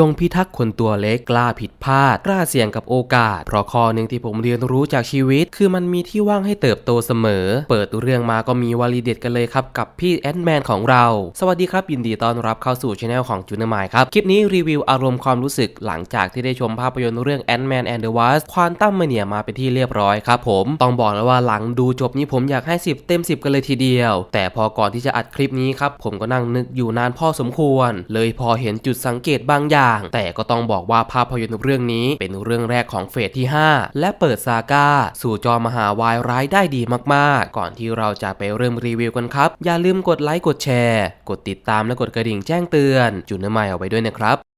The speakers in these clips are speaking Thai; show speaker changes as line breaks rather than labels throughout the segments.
จงพิทักษ์คนตัวเล็กกล้าผิดพลาด กล้าเสี่ยงกับโอกาส เพราะข้อหนึ่งที่ผมเรียนรู้จากชีวิต คือมันมีที่ว่างให้เติบโตเสมอ เปิดเรื่องมาก็มีวลีเด็ดกันเลยครับ กับพี่แอนแมนของเรา สวัสดีครับ ยินดีต้อนรับเข้าสู่ช anel ของจูเนอร์มายครับ คลิปนี้รีวิวอารมณ์ความรู้สึกหลังจากที่ได้ชมภาพยนตร์เรื่อง Ant-Man and the Wasp ควานตัมเนียมาเป็นที่เรียบร้อยครับผมต้องบอกเลยว่าหลังดูจบนี้ผมอยากให้ 10 เต็ม 10 กันเลยทีเดียว แต่พอก่อนที่จะอัดคลิปนี้ครับผมก็นั่งนึกอยู่นานพอสมควร เลยพอเห็นจุดสังเกตบางอย่างแต่ก็ต้องบอกว่าภาพยนตร์เรื่องนี้เป็นเรื่องแรกของเฟสที่ 5 และเปิดซาก้า สู่จอมหาวายร้ายได้ดีมากๆ ก่อนที่เราจะไปเริ่มรีวิวกันครับ อย่าลืมกดไลค์กดแชร์ กดติดตามและกดกระดิ่งแจ้งเตือน จุดเนื้อใหม่เอาไว้ด้วยนะครับ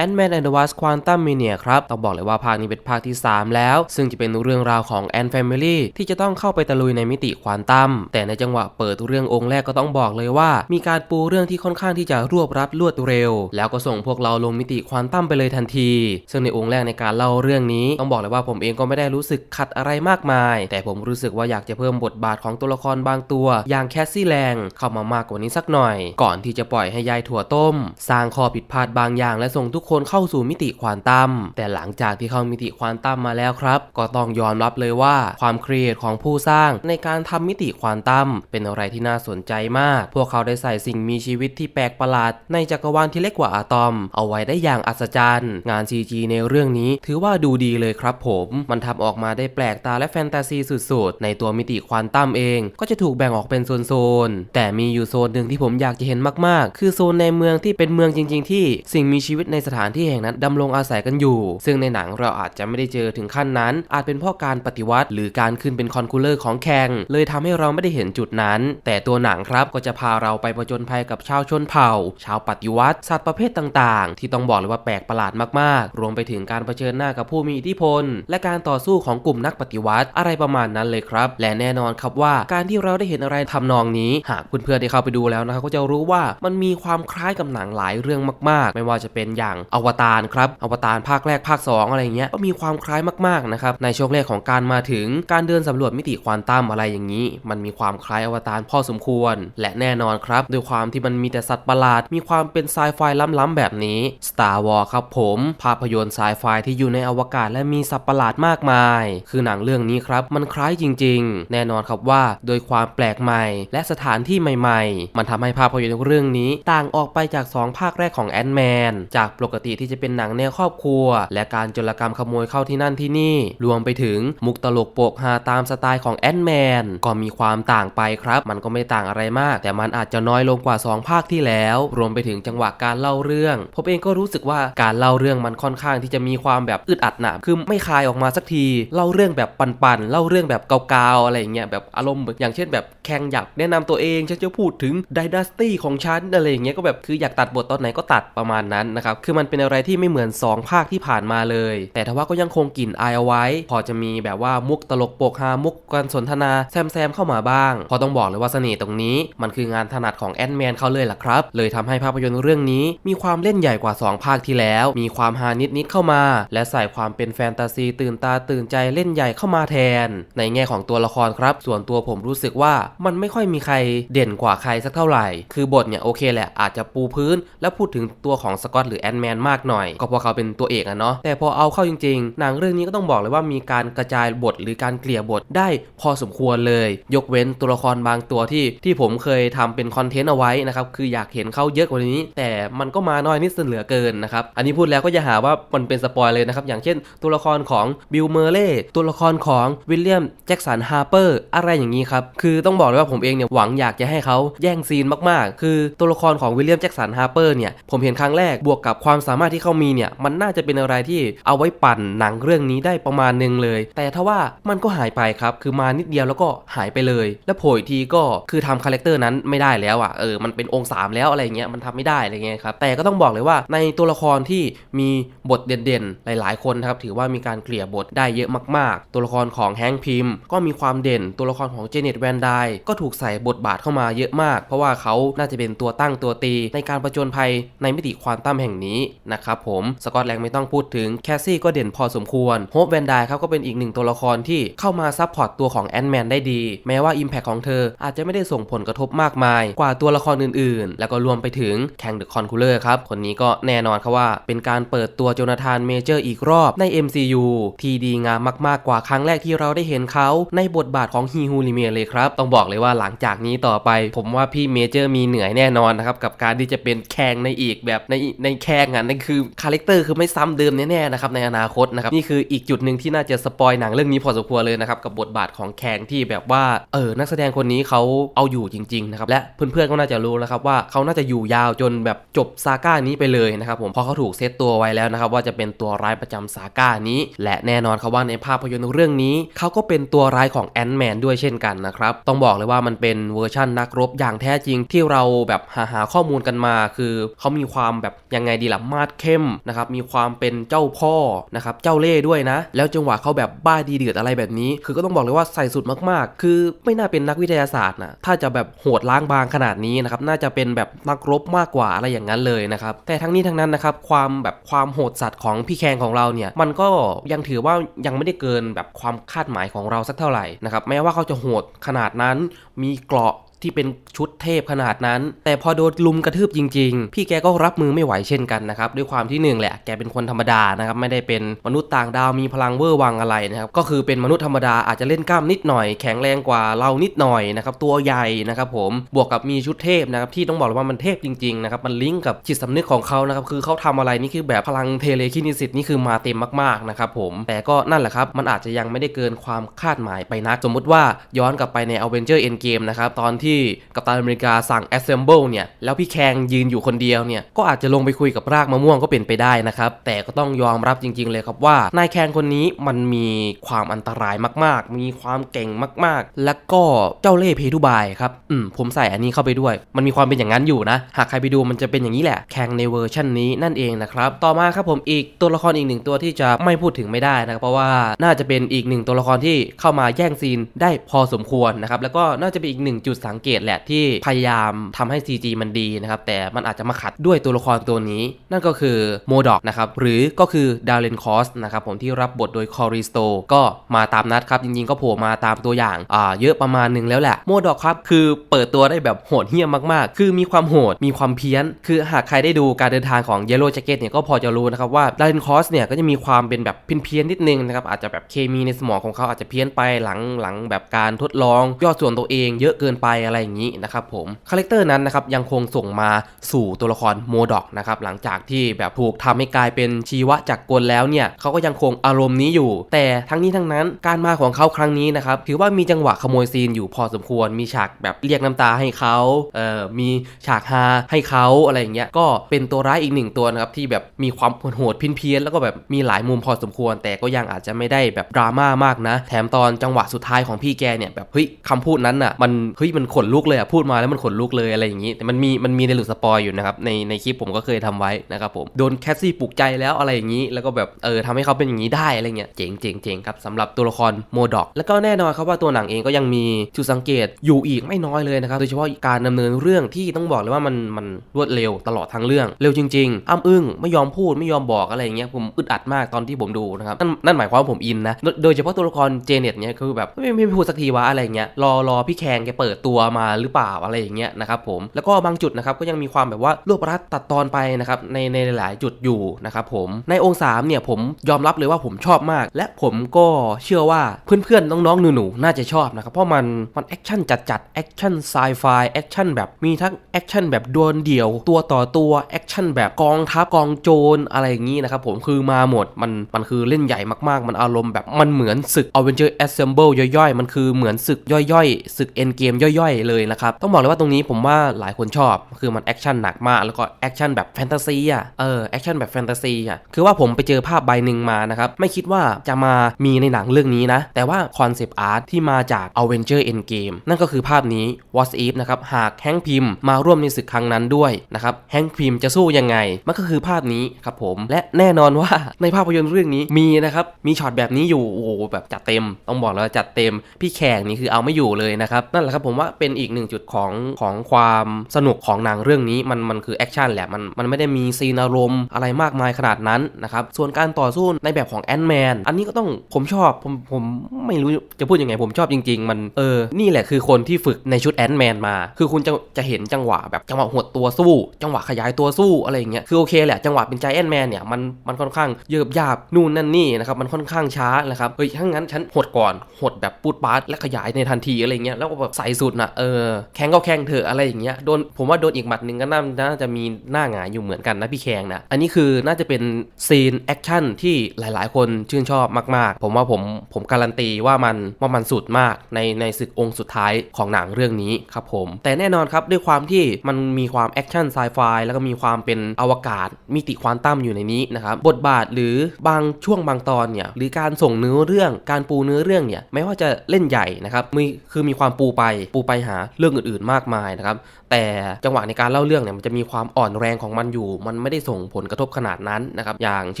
Ant-Man and the Wasp Quantum Mania ครับ ต้องบอกเลยว่าภาคนี้เป็นภาคที่ 3 แล้ว ซึ่งจะเป็นเรื่องราวของ Ant Family ที่จะต้องเข้าไปตะลุยในมิติควอนตัม แต่ในจังหวะเปิดเรื่ององค์แรกก็ต้องบอกเลยว่า มีการปูเรื่องที่ค่อนข้างที่จะรวบรัดรวดเร็ว แล้วก็ส่งพวกเราลงมิติควอนตัมไปเลยทันที ซึ่งในองค์แรกในการเล่าเรื่องนี้ต้องบอกเลยว่าผมเองก็ไม่ได้รู้สึกขัดอะไรมากมาย แต่ผมรู้สึกว่าอยากจะเพิ่มบทบาทของตัวละครบางตัว อย่างแคสซี่แลงเข้ามามากกว่านี้สักหน่อย ก่อนที่จะปล่อยให้ยายถั่วต้ม สร้างข้อผิดพลาดบางอย่างและส่งทุกคนเข้าสู่มิติควอนตัม แต่หลังจากที่เข้ามิติควอนตัมมาแล้วครับ ก็ต้องยอมรับเลยว่าความครีเอทของผู้สร้างในการทำมิติควอนตัม เป็นอะไรที่น่าสนใจมาก พวกเขาได้ใส่สิ่งมีชีวิตที่แปลกประหลาด ในจักรวาลที่เล็กกว่าอะตอม เอาไว้ได้อย่างอัศจรรย์ งาน CG ในเรื่องนี้ ถือว่าดูดีเลยครับผม มันทำออกมาได้แปลกตาและแฟนตาซีสุดๆ ในตัวมิติควอนตัมเอง ก็จะถูกแบ่งออกเป็นโซนๆ แต่มีอยู่โซนหนึ่งที่ผมอยากจะเห็นมากๆ คือโซนในเมืองที่เป็นเมืองจริง ๆ ที่สิ่งมีชีวิตในสถานที่แห่งนั้นดำรงอาศัยกันอยู่ ซึ่งในหนังเราอาจจะไม่ได้เจอถึงขั้นนั้น อาจเป็นเพราะการปฏิวัติ หรือการขึ้นเป็นคอนคูลเลอร์ของแข่งเลยทำให้เราไม่ได้เห็นจุดนั้น แต่ตัวหนังครับก็จะพาเราไปผจญภัยกับชาวชนเผ่า ชาวปฏิวัติ สัตว์ประเภทต่างๆ ที่ต้องบอกเลยว่าแปลกประหลาดมากๆ รวมไปถึงการเผชิญหน้ากับผู้มีอิทธิพล และการต่อสู้ของกลุ่มนักปฏิวัติอะไรประมาณนั้นเลยครับ และแน่นอนครับว่าการที่เราได้เห็นอะไรทำนองนี้ หากเพื่อนๆได้เข้าไปดูแล้วนะครับก็จะรู้ว่ามันมีความคล้ายกับหนังหลายเรื่องมาก ๆ ไม่ว่าจะเป็นอย่างอวตารครับอวตารภาคแรกภาค 2 อะไรเงี้ยก็มีความคล้ายมากๆนะครับในช่วงแรกของการมาถึงการเดินสำรวจมิติควอนตัมอะไรอย่างนี้ มันมีความคล้ายอวตารพอสมควร และแน่นอนครับด้วยความที่มันมีแต่สัตว์ประหลาด มีความเป็นไซไฟล้ำๆแบบนี้ Star Wars ครับผม ภาพยนตร์ไซไฟที่อยู่ในอวกาศและมีสัตว์ประหลาดมากมาย คือหนังเรื่องนี้ครับ มันคล้ายจริง ๆ แน่นอนครับว่าโดยความแปลกใหม่ และสถานที่ใหม่ ๆ มันทำให้ภาพยนตร์เรื่องนี้ ต่างออกไปจากสองภาคแรกของแอนแมนจากปกกติที่จะเป็นหนังแนวครอบครัว และการจรกรรมขโมยเข้าที่นั่นที่นี่ รวมไปถึงมุกตลกโปกฮาตามสไตล์ของแอนแมนก็มีความต่างไปครับ มันก็ไม่ต่างอะไรมาก แต่มันอาจจะน้อยลงกว่า 2 ภาคที่แล้ว รวมไปถึงจังหวะการเล่าเรื่องผมเองก็รู้สึกว่าการเล่าเรื่องมันค่อนข้างที่จะมีความแบบอึดอัดหนาคือไม่คลายออกมาสักทีเล่าเรื่องแบบปันๆเล่าเรื่องแบบเกาๆอะไรอย่างเงี้ยแบบอารมณ์อย่างเช่นแบบแข่งอยากแนะนำตัวเองฉันจะพูดถึงด y นาสตี้ของฉันอะไรอย่างเงี้ยก็แบบคืออยากตัดบทตอนไหนก็ตัดประมาณนั้นนะครับคือมันเป็นอะไรที่ไม่เหมือน 2 ภาคที่ผ่านมาเลย แต่ทว่าก็ยังคงกลิ่นอายเอาไว้ พอจะมีแบบว่ามุกตลกโปกฮามุกการสนทนาแซมแซมเข้ามาบ้าง พอต้องบอกเลยว่าเสน่ห์ตรงนี้ มันคืองานถนัดของแอนแมนเขาเลยล่ะครับ เลยทำให้ภาพยนตร์เรื่องนี้ มีความเล่นใหญ่กว่า 2 ภาคที่แล้ว มีความฮานิดๆเข้ามา และใส่ความเป็นแฟนตาซีตื่นตาตื่นใจเล่นใหญ่เข้ามาแทน ในแง่ของตัวละครครับ ส่วนตัวผมรู้สึกว่ามันไม่ค่อยมีใครเด่นกว่าใครสักเท่าไหร่ คือบทเนี่ยโอเคแหละอาจจะปูพื้น และพูดถึงตัวของสกอตหรือแอนแมนมากหน่อย ก็เพราะเขาเป็นตัวเอกอะเนาะแต่พอเอาเข้าจริงๆ หนังเรื่องนี้ก็ต้องบอกเลยว่ามีการกระจายบทหรือการเกลี่ยบทได้พอสมควรเลย ยกเว้นตัวละครบางตัวที่ที่ผมเคยทำเป็นคอนเทนต์เอาไว้นะครับคืออยากเห็นเขาเยอะกว่านี้ แต่มันก็มาน้อยนิดเสนเหลือเกินนะครับอันนี้พูดแล้วก็อย่าหาว่ามันเป็นสปอยเลยนะครับอย่างเช่น ตัวละครของบิลเมอร์เล่ตัวละครของวิลเลียมแจ็กสันฮาร์เปอร์อะไรอย่างนี้ครับคือต้องบอกเลยว่าผมเองเนี่ยหวังอยากจะให้เขาแย่งซีนมากๆ คือตัวละครของวิลเลียมแจ็กสันฮาร์เปอร์เนี่ยผมเห็นครั้งแรกบวกกับความความสามารถที่เขามีเนี่ยมันน่าจะเป็นอะไรที่เอาไว้ปั่นหนังเรื่องนี้ได้ประมาณหนึงเลย แต่ทว่ามันก็หายไปครับคือมานิดเดียวแล้วก็หายไปเลย แล้วโผล่ทีก็คือทำคาแรคเตอร์นั้นไม่ได้แล้วอะเออมันเป็นองค์สามแล้วอะไรเงี้ยมันทำไม่ได้อะไรเงี้ยครับแต่ก็ต้องบอกเลยว่าในตัวละครที่มีบทเด่นๆ หลาย ๆ คนนะครับถือว่ามีการเกลี่ยบทได้เยอะมากๆ ตัวละครของแฮงค์พิมก็มีความเด่นตัวละครของเจเน็ตแวนไดก็ถูกใส่บทบาทเข้ามาเยอะมาก เพราะว่าเขาน่าจะเป็นตัวตั้งตัวตีในการประจนภัยในมิติควอนตัมแห่งนี้นะครับผมสกอตแลนด์ไม่ต้องพูดถึงแคสซี่ก็เด่นพอสมควรโฮปแวนไดครับก็เป็นอีกหนึ่งตัวละครที่เข้ามาซับพอร์ตตัวของแอน m ์แมนได้ดี แม้ว่า Impact ของเธออาจจะไม่ได้ส่งผลกระทบมากมาย กว่าตัวละครอื่นๆ แล้วก็รวมไปถึงแข่งเดอะคอนคูลเลอร์ครับ คนนี้ก็แน่นอนครับว่า เป็นการเปิดตัวโจนาธานเมเจอร์อีกรอบใน MCU ที่ดีงามมากๆกว่าครั้งแรกที่เราได้เห็นเขา ในบทบาทของฮีฮูลิเมียเลยครับ ต้องบอกเลยว่าหลังจากนี้ต่อไป ผมว่าพี่เมเจอร์มีเหนื่อยแน่นอนนะครับกับการที่จะเป็นแข่งในอีกแบบในในแข่งอะนั่นคือคาแรคเตอร์คือไม่ซ้ำเดิมแน่ๆนะครับในอนาคตนะครับนี่คืออีกจุดหนึ่งที่น่าจะสปอยหนังเรื่องนี้พอสมควรเลยนะครับกับบทบาทของแข่งที่แบบว่าเออนักแสดงคนนี้เขาเอาอยู่จริงๆนะครับและเพื่อนๆก็น่าจะรู้แล้วครับว่าเขาน่าจะอยู่ยาวจนแบบจบซาก้านี้ไปเลยนะครับผมเพราะเขาถูกเซตตัวไว้แล้วนะครับว่าจะเป็นตัวร้ายประจำซาก้านี้ และแน่นอนครับว่าในภาพยนตร์เรื่องนี้เขาก็เป็นตัวร้ายของแอนด์แมนด้วยเช่นกันนะครับต้องบอกเลยว่ามันเป็นเวอร์ชั่นนักรบอย่างแท้จริงที่เราแบบหาหาข้อมูลกันมา คือเขามีความแบบยังไงดีล่ะมาดเข้มนะครับมีความเป็นเจ้าพ่อนะครับเจ้าเล่ห์ด้วยนะ แล้วจังหวะเขาแบบบ้าดีเดือดอะไรแบบนี้ คือก็ต้องบอกเลยว่าใส่สุดมากๆ คือไม่น่าเป็นนักวิทยาศาสตร์นะถ้าจะแบบโหดล้างบางขนาดนี้นะครับน่าจะเป็นแบบนักรบมากกว่าอะไรอย่างนั้นเลยนะครับแต่ทั้งนี้ทั้งนั้นนะครับความแบบความโหดสัตว์ของพี่แคงของเราเนี่ยมันก็ยังถือว่ายังไม่ได้เกินแบบความคาดหมายของเราสักเท่าไหร่นะครับแม้ว่าเขาจะโหดขนาดนั้นมีเกราะ ที่เป็นชุดเทพขนาดนั้น แต่พอโดนลุมกระทืบจริง ๆ พี่แกก็รับมือไม่ไหวเช่นกันนะครับด้วยความที่หนึ่งแหละแกเป็นคนธรรมดานะครับไม่ได้เป็นมนุษย์ต่างดาวมีพลังเวอร์วังอะไรนะครับก็คือเป็นมนุษย์ธรรมดาอาจจะเล่นกล้ามนิดหน่อยแข็งแรงกว่าเรานิดหน่อยนะครับตัวใหญ่นะครับผมบวกกับมีชุดเทพนะครับที่ต้องบอกเลยว่ามันเทพจริงๆนะครับมันลิงก์กับจิตสำนึกของเขานะครับคือเขาทำอะไรนี่คือแบบพลังเทเลคินิสิตนี่คือมาเต็มมากๆนะครับผมแต่ก็นั่นแหละครับมันอาจจะยังไม่ได้เกินความคาดหมายไปนักสมมุติว่าย้อนกลับไปใน a v e n g e r Endgame นะครับตอนที่กัปตันอเมริกาสั่ง Assemble เนี่ย แล้วพี่แคงยืนอยู่คนเดียวเนี่ย ก็อาจจะลงไปคุยกับรากมะม่วงก็เป็นไปได้นะครับ แต่ก็ต้องยอมรับจริง ๆ เลยครับว่านายแคงคนนี้มันมีความอันตรายมากๆ มีความเก่งมากๆ แล้วก็เจ้าเล่ห์เพทุบายครับ อืม ผมใส่อันนี้เข้าไปด้วย มันมีความเป็นอย่างนั้นอยู่นะ หากใครไปดูมันจะเป็นอย่างนี้แหละ แคงในเวอร์ชันนี้นั่นเองนะครับ ต่อมาครับผมอีกตัวละครอีกหนึ่งตัวที่จะไม่พูดถึงไม่ได้นะครับ เพราะว่าน่าจะเป็นอีกหนึ่งตัวละครที่เข้ามาแย่งซีนได้พอสมควรนะครับ แล้วก็น่าจะเป็นอีกหนึ่งจุดสังเกตแหละที่พยายามทำให้ CG มันดีนะครับ แต่มันอาจจะมาขัดด้วยตัวละครตัวนี้ นั่นก็คือโมดอกนะครับ หรือก็คือดาร์เลนคอสนะครับผมที่รับบทโดยคอริสโตก็มาตามนัดครับ จริงๆ ก็โผล่มาตามตัวอย่างอ่าเยอะประมาณหนึ่งแล้วแหละโมดอกครับ คือเปิดตัวได้แบบโหดเหี้ยมมากๆ คือมีความโหดมีความเพี้ยน คือหากใครได้ดูการเดินทางของ Yellow Jacket เนี่ยก็พอจะรู้นะครับว่าดาร์เลนคอสเนี่ยก็จะมีความเป็นแบบเพี้ยนๆนิดนึงนะครับอาจจะแบบเคมีในสมองของเขาอาจจะเพี้ยนไปหลังหลังแบบการทดลองย่อส่วนตัวเองเยอะเกินไปอะไรอย่างนี้นะครับผมคาแรคเตอร์นั้นนะครับยังคงส่งมาสู่ตัวละครโมดอกนะครับหลังจากที่แบบถูกทำให้กลายเป็นชีวะจักรกลแล้วเนี่ยเขาก็ยังคงอารมณ์นี้อยู่ แต่ทั้งนี้ทั้งนั้นการมาของเขาครั้งนี้นะครับถือว่ามีจังหวะขโมยซีนอยู่พอสมควรมีฉากแบบเรียกน้ำตาให้เขาเอ่อมีฉากฮาให้เขาอะไรอย่างเงี้ยก็เป็นตัวร้ายอีกหนึ่งตัวนะครับที่แบบมีความโหดๆเพี้ยนแล้วก็แบบมีหลายมุมพอสมควร แต่ก็ยังอาจจะไม่ได้แบบดราม่ามากนะ แถมตอนจังหวะสุดท้ายของพี่แกเนี่ยแบบเฮ้ยคำพูดนั้นอะมันเฮ้ยมันขนลุกเลยอะพูดมาแล้วมันขนลุกเลยอะไรอย่างงี้ แต่มันมีมันมีในหลุดสปอยอยู่นะครับในในคลิปผมก็เคยทำไว้นะครับผมโดนแคสซี่ปลุกใจแล้วอะไรอย่างนี้ แล้วก็แบบเออทำให้เขาเป็นอย่างนี้ได้อะไรเงี้ยเจ๋งเจ๋งเจ๋งครับสำหรับตัวละครโมดอกแล้วก็แน่นอนครับว่าตัวหนังเองก็ยังมีจุดสังเกตอยู่อีกไม่น้อยเลยนะครับโดยเฉพาะการดำเนินเรื่องที่ต้องบอกเลยว่ามันมันรวดเร็วตลอดทั้งเรื่อง เร็วจริง ๆ อ้ำอึ้งไม่ยอมพูดไม่ยอมบอกอะไรอย่างเงี้ยผมอึดอัดมากตอนที่ผมดูนะครับนั่นนั่นหมายความว่าผมอินนะโดยเฉพาะตัวละครเจเน็ตเนี่ยคือแบบไม่ไม่ไม่พูดสักทีวะอะไรเงี้ยรอรอพี่แคนแกเปิดตัวมาหรือเปล่าอะไรอย่างเงี้ยนะครับผมแล้วก็บางจุดนะครับก็ยังมีความแบบว่ารวบรัดตัดตอนไปนะครับในในหลายจุดอยู่นะครับผมในองค์สามเนี่ยผมยอมรับเลยว่าผมชอบมาก และผมก็เชื่อว่าเพื่อนๆน้องๆหนูๆน่าจะชอบนะครับเพราะมันมันแอคชั่นจัดๆแอคชั่นไซไฟแอคชั่นแบบมีทั้งแอคชั่นแบบดวลเดี่ยว ตัวต่อตัวแอคชั่นแบบกองทัพกองโจรอะไรอย่างนี้นะครับผมคือมาหมดมันมันคือเล่นใหญ่มากๆ มันอารมณ์แบบมันเหมือนศึก Avenger Assemble ย่อยๆ มันคือเหมือนศึกย่อยๆศึก End Game ย่อยๆเลยนะครับ ต้องบอกเลยว่าตรงนี้ผมว่าหลายคนชอบ คือมันแอคชั่นหนักมาก แล้วก็แอคชั่นแบบแฟนตาซีอะ เออ แอคชั่นแบบแฟนตาซีอะ คือว่าผมไปเจอภาพใบหนึ่งมานะครับ ไม่คิดว่าจะมามีในหนังเรื่องนี้นะ แต่ว่าคอนเซปต์อาร์ตที่มาจาก Avenger Endgame นั่นก็คือภาพนี้ What If นะครับ หากแฮงค์พิมมาร่วมในศึกครั้งนั้นด้วยนะครับแฮงค์พิมพ์จะสู้ยังไง มันก็คือภาพนี้ครับผม และแน่นอนว่าในภาพยนตร์เรื่องนี้มีนะครับ มีช็อตแบบนี้อยู่ โอ้โห แบบจัดเต็ม ต้องบอกแล้วจัดเต็ม พี่แขกนี่คือเอาไม่อยู่เลยนะครับ นั่นแหละครับผมว่าเปเป็นอีกหนึ่งจุดของของความสนุกของหนังเรื่องนี้มันมันคือแอคชั่นแหละมันมันไม่ได้มีซีนอารมณ์อะไรมากมายขนาดนั้นนะครับส่วนการต่อสู้ในแบบของแอนด์แมนอันนี้ก็ต้องผมชอบผมผมไม่รู้จะพูดยังไงผมชอบจริง ๆ มันเออนี่แหละคือคนที่ฝึกในชุดแอนด์แมนมา คือคุณจะจะเห็นจังหวะแบบจังหวะหดตัวสู้ จังหวะขยายตัวสู้อะไรอย่างเงี้ยคือโอเคแหละจังหวะเป็นใจแอนด์แมนเนี่ยมันมันค่อนข้างเยิบยาบนู่นนั่นนี่นะครับมันค่อนข้างช้านะครับเฮ้ยถ้างั้นฉันหดก่อนหดแบบปูดปาร์ตและขยายในทันทีอะไรเงี้ยแล้วก็แบบใส่สุดนะเออแข่งก็แข่งเถอะอะไรอย่างเงี้ยโดนผมว่าโดนอีกหมัดหนึ่งก็น่าน่าจะมีหน้าหงายอยู่เหมือนกันนะพี่แขงนะอันนี้คือน่าจะเป็นซีนแอคชั่นที่หลาย ๆ คนชื่นชอบมาก ๆ ผมว่าผมผมการันตีว่ามันว่ามันสุดมากในในศึกองค์สุดท้ายของหนังเรื่องนี้ครับผม แต่แน่นอนครับด้วยความที่มันมีความแอคชั่นไซไฟแล้วก็มีความเป็นอวกาศมิติควอนตัมอยู่ในนี้นะครับบทบาทหรือบางช่วงบางตอนเนี่ยหรือการส่งเนื้อเรื่องการปูเนื้อเรื่องเนี่ยไม่ว่าจะเล่นใหญ่นะครับมีคือมีความปูไปปูไปหาเรื่องอื่นๆมากมายนะครับ แต่จังหวะในการเล่าเรื่องเนี่ยมันจะมีความอ่อนแรงของมันอยู่ มันไม่ได้ส่งผลกระทบขนาดนั้นนะครับ อย่างเ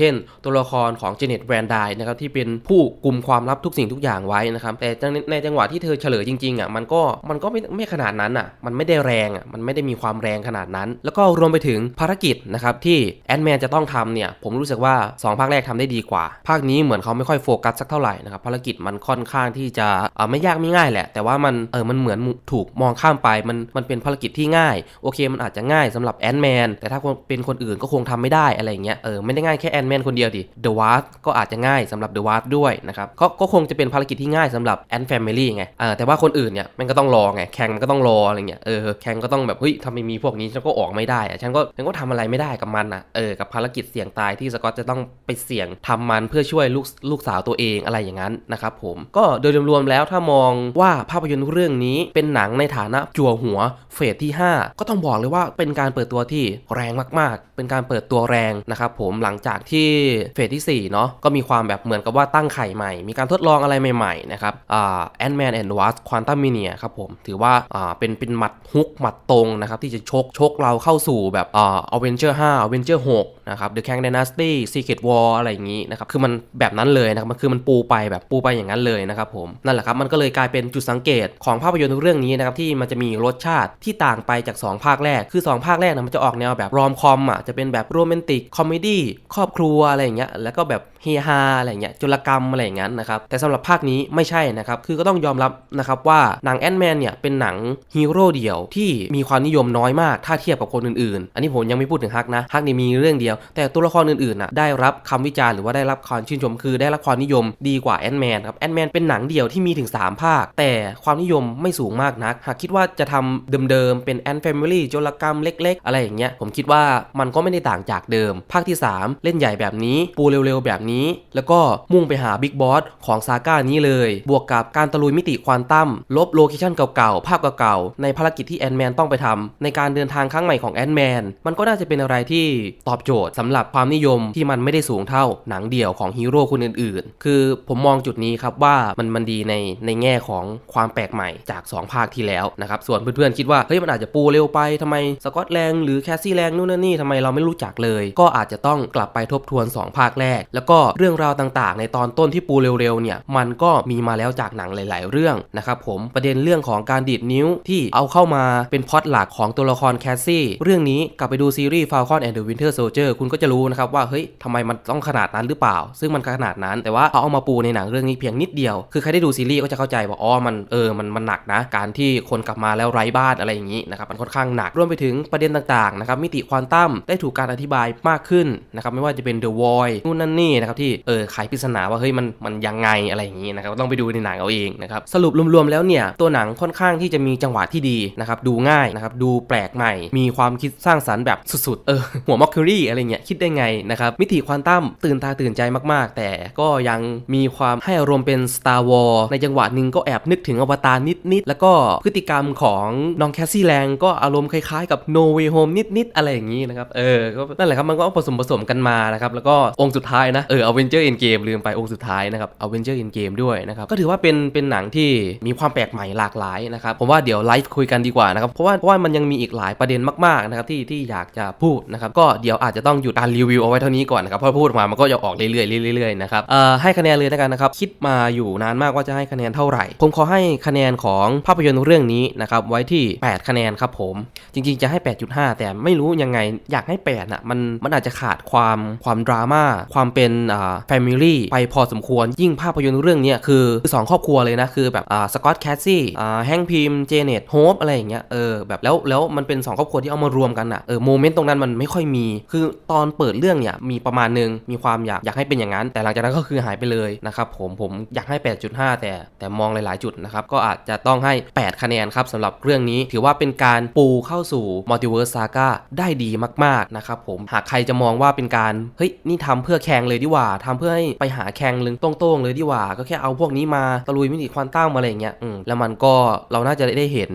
ช่น ตัวละครของเจเน็ตแบรนดายนะครับที่เป็นผู้กลุ่มความลับทุกสิ่งทุกอย่างไว้นะครับ แต่ในจังหวะที่เธอเฉลยจริงๆอะมันก็มันก็ไม่ไม่ขนาดนั้นอะ มันไม่ได้แรงอะ มันไม่ได้มีความแรงขนาดนั้น แล้วก็รวมไปถึงภารกิจนะครับที่แอนแมนจะต้องทำเนี่ย ผมรู้สึกว่า 2 ภาคแรกทำได้ดีกว่า ภาคนี้เหมือนเขาไม่ค่อยโฟกัสสักเท่าไหร่นะครับ ภารกิจมันค่อนข้างที่จะเออไม่ยากไม่ง่ายแหละ แต่ว่ามันเออมันเหมือนถูกมองข้ามไปมันมันเป็นภารกิจที่ง่าย โอเคมันอาจจะง่ายสำหรับแอนแมนแต่ถ้าเป็นคนอื่นก็คงทำไม่ได้อะไรเงี้ยเออไม่ได้ง่ายแค่แอนแมนคนเดียวดิเดอะวาร์ก็อาจจะง่ายสำหรับเดอะวาร์ด้วยนะครับก็ก็คงจะเป็นภารกิจที่ง่ายสำหรับแอนแฟมิลี่ไงเออแต่ว่าคนอื่นเนี่ยมันก็ต้องรอไงแข่งมันก็ต้องรออะไรเงี้ยเออแข่งก็ต้องแบบเฮ้ยทำไมมีพวกนี้ฉันก็ออกไม่ได้อะฉันก็ฉันก็ทำอะไรไม่ได้กับมันอะเออกับภารกิจเสี่ยงตายที่สกอตจะต้องไปเสี่ยงทำมันเพื่อช่วยลูกลูกสาวตัวเองอะไรอย่างนั้นนะครับผมก็โดยรวมๆแล้วถ้ามองว่าภาพยนตร์เรื่องนี้เป็นหนังในฐานะจั่วหัวเฟสที่ 5 ก็ต้องบอกเลยว่าเป็นการเปิดตัวที่แรงมากๆ เป็นการเปิดตัวแรงนะครับผมหลังจากที่เฟสที่4เนาะก็มีความแบบเหมือนกับว่าตั้งไข่ใหม่ มีการทดลองอะไรใหม่ๆนะครับอ่าแอนแมนแอนด์วัสควอนตัมมิเนียครับผมถือว่าอ่าเป็นเป็นหมัดฮุกหมัดตรงนะครับที่จะชกชกเราเข้าสู่แบบอ่าอเวนเจอร์5อเวนเจอร์6นะครับ The Kang Dynasty Secret War อะไรอย่างนี้นะครับคือมันแบบนั้นเลยนะครับมันคือมันปูไปแบบปูไปอย่างนั้นเลยนะครับผมนั่นแหละครับมันก็เลยกลายเป็นจุดสังเกตของภาพยนตร์เรื่องนี้นะครับที่มันจะมีรสชาติที่ต่างไปจาก 2 ภาคแรก คือ 2 ภาคแรกนะมันจะออกแนวแบบรอมคอมอะจะเป็นแบบโรแมนติกคอมเมดี้ครอบครัวอะไรอย่างเงี้ยแล้วก็แบบเฮฮาอะไรอย่างเงี้ยจุลกรรมอะไรอย่างนั้นนะครับแต่สำหรับภาคนี้ไม่ใช่นะครับคือก็ต้องยอมรับนะครับว่าหนังแอนด์แมนเนี่ยเป็นหนังฮีโร่เดี่ยวที่มีความนิยมน้อยมากถ้าเทียบกับคนอื่นๆ อันนี้ผมยังไม่พูดถึงฮักนะฮักนี่มีเรื่องเดียว แต่ตัวละครอื่นๆนะได้รับคำวิจารณ์หรือว่าได้รับความชื่นชมคือได้รับความนิยมดีกว่าแอนด์แมนครับแอนด์แมนเป็นหนังเดี่ยวที่มีถึง 3 ภาค แต่ความนิยมไม่สูงมากนัก หากคิดว่าจะทำเดิมๆเป็นแอนแฟมิลี่โจรกรรมเล็ก ๆ อะไรอย่างเงี้ยผมคิดว่ามันก็ไม่ได้ต่างจากเดิม ภาคที่ 3 เล่นใหญ่แบบนี้ ปูเร็วๆแบบนี้ แล้วก็มุ่งไปหาบิ๊กบอสของซาก้านี้เลย บวกกับการตะลุยมิติควอนตัมลบโลเคชั่นเก่าๆภาพเก่าๆในภารกิจที่แอนแมนต้องไปทำในการเดินทางครั้งใหม่ของแอนแมนมันก็น่าจะเป็นอะไรที่ตอบโจทย์สำหรับความนิยมที่มันไม่ได้สูงเท่าหนังเดี่ยวของฮีโร่คนอื่นๆ คือผมมองจุดนี้ครับว่ามันมันดีในในแง่ของความแปลกใหม่จาก2ภาคที่แล้วนะครับส่วนเพื่อนๆคิดว่าเฮ้ยมันอาจจะปูเร็วไปทำไมสกอตแลนด์หรือแคสซี่แลนด์นู่นนั่นนี่ทำไมเราไม่รู้จักเลย ก็อาจจะต้องกลับไปทบทวน 2 ภาคแรก แล้วก็เรื่องราวต่างๆ ในตอนต้นที่ปูเร็วๆเนี่ยมันก็มีมาแล้วจากหนังหลาย ๆ เรื่องนะครับผมประเด็นเรื่องของการดีดนิ้วที่เอาเข้ามาเป็นพอตหลักของตัวละครแคสซี่เรื่องนี้กลับไปดูซีรีส์ Falcon and the Winter Soldier คุณก็จะรู้นะครับว่าเฮ้ยทำไมมันต้องขนาดนั้นหรือเปล่า ซึ่งมันขนาดนั้นแต่ว่าเขาเอามาปูในหนังเรื่องนี้เพียงนิดเดียว คือใครได้ดูซีรีส์ก็จะเข้าใจว่าอ๋อมันเออมันมันหนักนะ การที่คนกลับมาแล้วไร้บ้านอะไรอย่างนี้นะครับมันค่อนข้างหนักรวมไปถึงประเด็นต่างๆนะครับมิติควอนตัมได้ถูกการอธิบายมากขึ้นนะครับไม่ว่าจะเป็น The Void นู่นนั่นนี่นะครับที่เออไขปริศนาว่าเฮ้ยมันมันยังไงอะไรอย่างนี้นะครับต้องไปดูในหนังเอาเองนะครับสรุปรวมๆแล้วเนี่ยตัวหนังค่อนข้างที่จะมีจังหวะที่ดีนะครับดูง่ายนะครับดูแปลกใหม่ มีความคิดสร้างสรรค์แบบสุดๆเออหัวมอคคอรี่อะไรเงี้ยคิดได้ไงนะครับมิติควอนตัมตื่นตาตื่นใจมากๆ แต่ก็ยังมีความให้อารมณ์เป็น Star War ในจังหวะหนึ่งก็แอบนึกถึงอวตารนิดๆแล้วก็พฤติกรรมของน้องแคสซี่แลงก็อารมณ์คล้ายๆกับ No Way Home นิดๆ อะไรอย่างนี้นะครับ เออก็นั่นแหละครับ มันก็ผสมผสมกันมานะครับ แล้วก็องค์สุดท้ายนะ เออ Avenger Endgame ลืมไปองค์สุดท้ายนะครับ Avenger Endgame ด้วยนะครับ ก็ถือว่าเป็นเป็นหนังที่มีความแปลกใหม่หลากหลายนะครับ ผมว่าเดี๋ยวไลฟ์คุยกันดีกว่านะครับ เพราะว่าเพราะว่ามันยังมีอีกหลายประเด็นมากๆนะครับที่ที่อยากจะพูดนะครับ ก็เดี๋ยวอาจจะต้องหยุดการรีวิวเอาไว้เท่านี้ก่อนนะครับ เพราะพูดมา มันก็จะออกเรื่อยๆเรื่อยๆนะครับ เอ่อ ให้คะแนนเลยแล้วกันนะครับ คิดมาอยู่นานมากว่าจะให้คะแนนเท่าไหร่ ผมขอให้คะแนนของภาพยนตร์เรื่องนี้นะครับไว้ที่ 8 คะแนนครับผมจริงๆจะให้ 8.5 แต่ไม่รู้ยังไงอยากให้8อะมันมันอาจจะขาดความความดราม่าความเป็นอ่าแฟมิลี่ไปพอสมควร ยิ่งภาพยนตร์เรื่องนี้คือสองครอบครัวเลยนะ คือแบบอ่าสกอตแคสซี่อ่าแฮงพิมเจเน็ตโฮปอะไรอย่างเงี้ยเออแบบแล้วแล้วมันเป็นสองครอบครัวที่เอามารวมกันอะเออโมเมนต์ตรงนั้นมันไม่ค่อยมี คือตอนเปิดเรื่องเนี่ยมีประมาณนึงมีความอยากอยากให้เป็นอย่างนั้น แต่หลังจากนั้นก็คือหายไปเลยนะครับผมผมอยากให้ 8.5 แต่แต่มองหลายๆจุดนะครับก็อาจจะต้องให้ 8คะแนนครับสำหรับเรื่องนี้ถือว่าเป็นการปูเข้าสู่มัลติเวิร์สซาก้าได้ดีมากๆนะครับผมหากใครจะมองว่าเป็นการเฮ้ยนี่ทำเพื่อแข่งเลยดีกว่าทำเพื่อให้ไปหาแข่งลึงโต้งๆเลยดีกว่า ก็แค่เอาพวกนี้มาตะลุยมิติควอนตัมอะไรเงี้ยแล้วมันก็เราน่าจะได้เห็น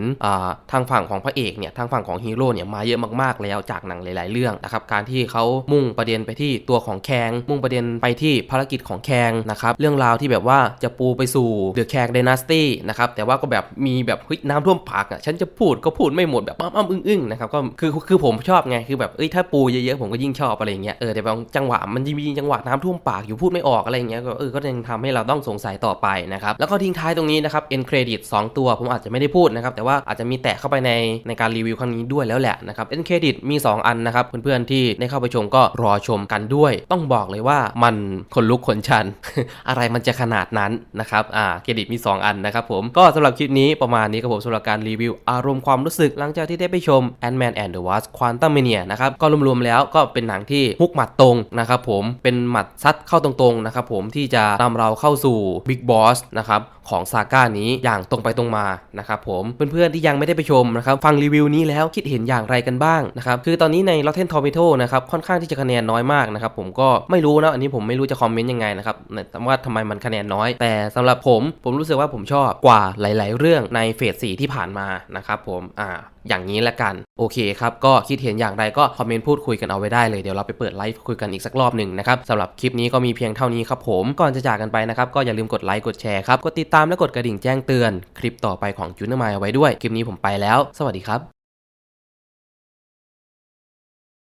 ทางฝั่งของพระเอกเนี่ยทางฝั่งของฮีโร่เนี่ยมาเยอะมากๆแล้วจากหนังหลาย ๆ เรื่องนะครับการที่เขามุ่งประเด็นไปที่ตัวของแคงมุ่งประเด็นไปที่ภารกิจของแคงนะครับเรื่องราวที่แบบว่าจะปูไปสู่เดอะแคง d ดนาสตี้นะครับแต่ว่าก็แบบมีแบบเฮ้ยน้ำท่วมปากอะฉันจะพูดก็พูดไม่หมดแบบอ้ำๆอึ้งๆนะครับก็คือคือผมชอบไงคือแบบเอ้ยถ้าปูเยอะๆผมก็ยิ่งชอบอะไรเงี้ยเออแต่บางจังหวะมันจะมีจังหวะน้ำท่วมปากอยู่พูดไม่ออกอะไรเงี้ยก็เออก็ยังทำให้เราต้องสงสัยต่อไปนะครับแล้วก็ทิ้งท้ายตรงนี้นะครับ end credit สองตัวผมอาจจะไม่ได้พูดนะครับแต่ว่าอาจจะมีแตะเข้าไปในในการรีวิวครั้งนี้ด้วยแล้วแหละนะครับ end credit มี 2 อันนะครับเพื่อนๆที่ได้เข้าไปชมก็รอชมกันด้วย ต้องบอกเลยว่ามันขนลุกขนชัน อะไรมันจะขนาดนั้นนะครับอ่าเครดิตมี 2 อันนะครับผมก็สำหรับคลิปนี้ประมาณนี้ครับผมสำหรับการรีวิวอารมณ์ความรู้สึกหลังจากที่ได้ไปชม Ant-Man and the Wasp Quantumania นะครับก็รวมๆแล้วก็เป็นหนังที่ฮุกหมัดตรงนะครับผมเป็นหมัดซัดเข้าตรงๆนะครับผมที่จะนำเราเข้าสู่ Big Boss นะครับของซาก้านี้อย่างตรงไปตรงมานะครับผมเพื่อนๆที่ยังไม่ได้ไปชมนะครับฟังรีวิวนี้แล้วคิดเห็นอย่างไรกันบ้างนะครับคือตอนนี้ใน Rotten Tomato นะครับค่อนข้างที่จะคะแนนน้อยมากนะครับผมก็ไม่รู้นะอันนี้ผมไม่รู้จะคอมเมนต์ยังไงนะครับว่าทำไมมันคะแนนน้อย แต่สำหรับผมผมรู้สึกว่าผมชอบกว่าหลาย ๆ เรื่องในเฟสสี่ที่ผ่านมานะครับผมอ่าอย่างนี้ละกัน โอเคครับก็คิดเห็นอย่างไรก็คอมเมนต์พูดคุยกันเอาไว้ได้เลยเดี๋ยวเราไปเปิดไลฟ์คุยกันอีกสักรอบหนึ่งนะครับสำหรับคลิปนี้ก็มีเพียงเท่านี้ครับผมก่อนจะจากกันไปนะครับก็อย่าลืมกดไลค์กดแชร์ครับกดติดตามและกดกระดิ่งแจ้งเตือน คลิปต่อไปของจูเนอร์มายเอาไว้ด้วยคลิปนี้ผมไปแล้ว สวัสดีครับ